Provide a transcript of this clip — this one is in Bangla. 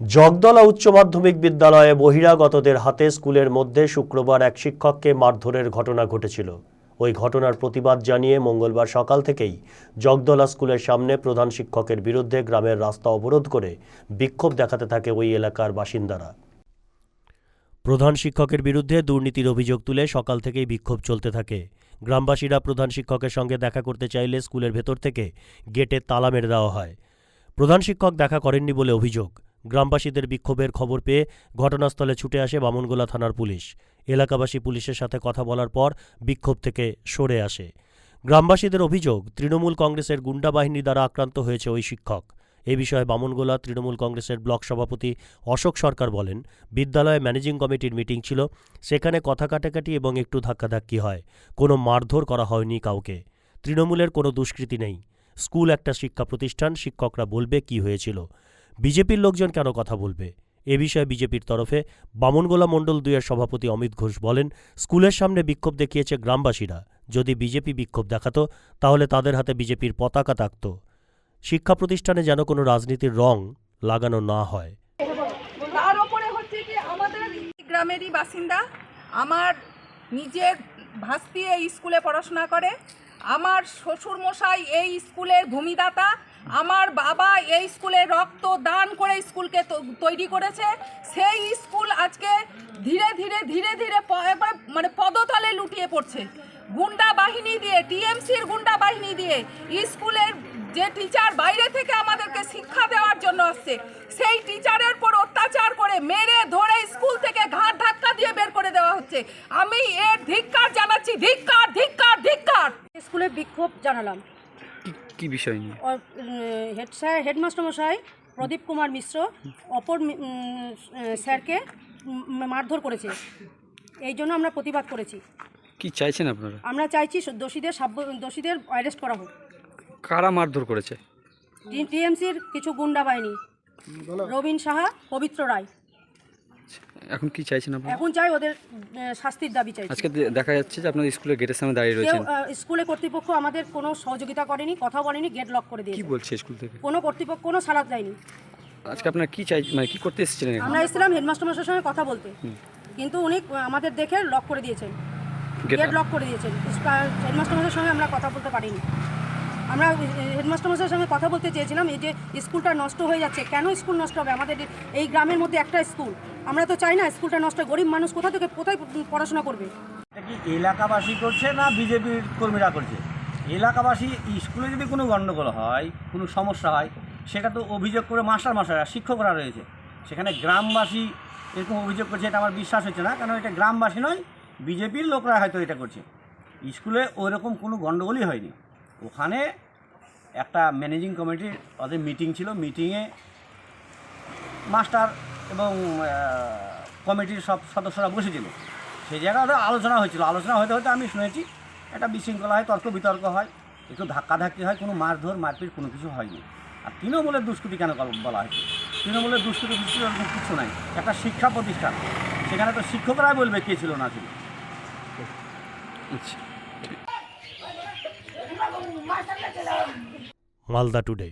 জগদলা উচ্চ মাধ্যমিক বিদ্যালয়ে বহিরাগতদের হাতে স্কুলের মধ্যে শুক্রবার এক শিক্ষককে মারধরের ঘটনা ঘটেছিল। ওই ঘটনার প্রতিবাদ জানিয়ে মঙ্গলবার সকাল থেকেই জগদলা স্কুলের সামনে প্রধান শিক্ষকের বিরুদ্ধে গ্রামের রাস্তা অবরোধ করে বিক্ষোভ দেখাতে থাকে ওই এলাকার বাসিন্দারা। প্রধান শিক্ষকের বিরুদ্ধে দুর্নীতির অভিযোগ তুলে সকাল থেকেই বিক্ষোভ চলতে থাকে। গ্রামবাসীরা প্রধান শিক্ষকের সঙ্গে দেখা করতে চাইলে স্কুলের ভেতর থেকে গেটে তালা মেরে দেওয়া হয়। প্রধান শিক্ষক দেখা করেননি বলে অভিযোগ। গ্রামবাসীদের বিক্ষোভের খবর পেয়ে ঘটনাস্থলে ছুটে আসে বামনগোলা থানার পুলিশ। এলাকাবাসী পুলিশের সাথে কথা বলার পর বিক্ষোভ থেকে সরে আসে। গ্রামবাসীদের অভিযোগ, তৃণমূল কংগ্রেসের গুন্ডা বাহিনী দ্বারা আক্রান্ত হয়েছে ওই শিক্ষক। এ বিষয়ে বামনগোলা তৃণমূল কংগ্রেসের ব্লক সভাপতি অশোক সরকার বলেন, বিদ্যালয়ে ম্যানেজিং কমিটির মিটিং ছিল, সেখানে কথা কাটাকাটি এবং একটু ধাক্কাধাক্কি হয়। কোনো মারধর করা হয়নি কাউকে। তৃণমূলের কোনো দুষ্কৃতি নেই। স্কুল একটা শিক্ষা প্রতিষ্ঠান, শিক্ষকরা বলবে কি হয়েছিল। বিজেপির লোকজন কেন কথা বলবে? এ বিষয়ে বিজেপির তরফে বামনগোলা মণ্ডল দুইয়ের সভাপতি অমিত ঘোষ বলেন, স্কুলের সামনে বিক্ষোভ দেখিয়েছে গ্রামবাসীরা। যদি বিজেপি বিক্ষোভ দেখাতো, তাহলে তাদের হাতে বিজেপির পতাকা থাকত শিক্ষা প্রতিষ্ঠানে যেন কোনো রাজনীতির রং লাগানো না হয়। তার উপরে আমাদের গ্রামেরই বাসিন্দা, আমার নিজের ভাস্তি এই স্কুলে পড়াশোনা করে, আমার শ্বশুর মশাই এই স্কুলের ভূমিদাতা আমার বাবা এই স্কুলে রক্ত দান করে স্কুলকে তৈরি করেছে। সেই স্কুল আজকে ধীরে ধীরে ধীরে ধীরে একবারে মানে পদতলে লুটিয়ে পড়ছে। গুন্ডা বাহিনী দিয়ে, টিএমসির গুন্ডা বাহিনী দিয়ে স্কুলের যে টিচার বাইরে থেকে আমাদেরকে শিক্ষা দেওয়ার জন্য আসছে, সেই টিচারের পর অত্যাচার করে মেরে ধরে স্কুল থেকে ঘাট ধাক্কা দিয়ে বের করে দেওয়া হচ্ছে। আমি এর ধিক্কার জানাচ্ছি, ধিক্কার ধিক্কার ধিক্কার! স্কুলে বিক্ষোভ জানালাম। কি বিষয় নিয়ে? হেড স্যার হেডমাস্টার মশাই প্রদীপ কুমার মিশ্র অপর স্যারকে মারধর করেছে। এই জন্য আমরা প্রতিবাদ করেছি। কি চাইছেন আপনারা? আমরা চাইছি দোষীদের সাব্য- দোষীদের অ্যারেস্ট করা হোক। কারা মারধর করেছে? টিএমসির কিছু গুন্ডা বাহিনী। রবীন সাহা পবিত্র রায়। এখন কি চাইছেন আপনারা? এখন চাই ওদের শাস্তির দাবি চাই আজকে দেখা যাচ্ছে যে আপনাদের স্কুলের গেটের সামনে দাঁড়িয়ে রয়েছেন। স্কুলে কর্তৃপক্ষ আমাদের কোনো সহযোগিতা করেনি কথা বলেনি গেট লক করে দিয়েছে। কি বলছে স্কুল থেকে? কোনো কর্তৃপক্ষ কোনো সাড়া দেয়নি। আজকে আপনারা কি চাই মানে কি করতে এসেছিলেন আমরা এসেছিলাম হেডমাস্টার মশাইয়ের সঙ্গে কথা বলতে। কিন্তু উনি আমাদের দেখে লক করে দিয়েছেন। গেট লক করে দিয়েছেন। হেডমাস্টার মশাইয়ের সঙ্গে আমরা কথা বলতে পারিনি। আমরা হেডমাস্টার মশাইয়ের সঙ্গে কথা বলতে চেয়েছিলাম, এই যে স্কুলটা নষ্ট হয়ে যাচ্ছে, কেন স্কুল নষ্ট হবে? আমাদের এই গ্রামের মধ্যে একটা স্কুল। আমরা তো চাই না স্কুলটা নষ্ট। গরিব মানুষ কোথা থেকে কোথায় পড়াশোনা করবে? কি এলাকাবাসী করছে না বিজেপির কর্মীরা করছে? এলাকাবাসী, স্কুলে যদি কোনো গণ্ডগোল হয়, কোনো সমস্যা হয়, সেটা তো অভিযোগ করে মাস্টার মাস্টাররা শিক্ষকরা রয়েছে। সেখানে গ্রামবাসী এরকম অভিযোগ করছে, এটা আমার বিশ্বাস হচ্ছে না, কারণ এটা গ্রামবাসী নয়, বিজেপির লোকরা হয়তো এটা করছে। স্কুলে ওইরকম কোনো গণ্ডগোলই হয়নি। ওখানে একটা ম্যানেজিং কমিটির ওদের মিটিং ছিল মিটিংয়ে মাস্টার এবং কমিটির সব সদস্যরা বসেছিল। সেই জায়গায় ওদের আলোচনা হয়েছিল। আলোচনা হতে হতে আমি শুনেছি, একটা বিশৃঙ্খলা হয়, তর্ক বিতর্ক হয়, একটু ধাক্কাধাক্কি হয়, কোনো মারধর, মারপিট কোনো কিছু হয়নি। আর তৃণমূলের দুষ্কৃতি কেন বলা হয়েছে? তৃণমূলের দুষ্কৃতি দুষ্কৃতি কিছু নাই। একটা শিক্ষা প্রতিষ্ঠান, সেখানে তো শিক্ষকরাই বলবে কে ছিল না ছিল। আচ্ছা। মালদা টুডে।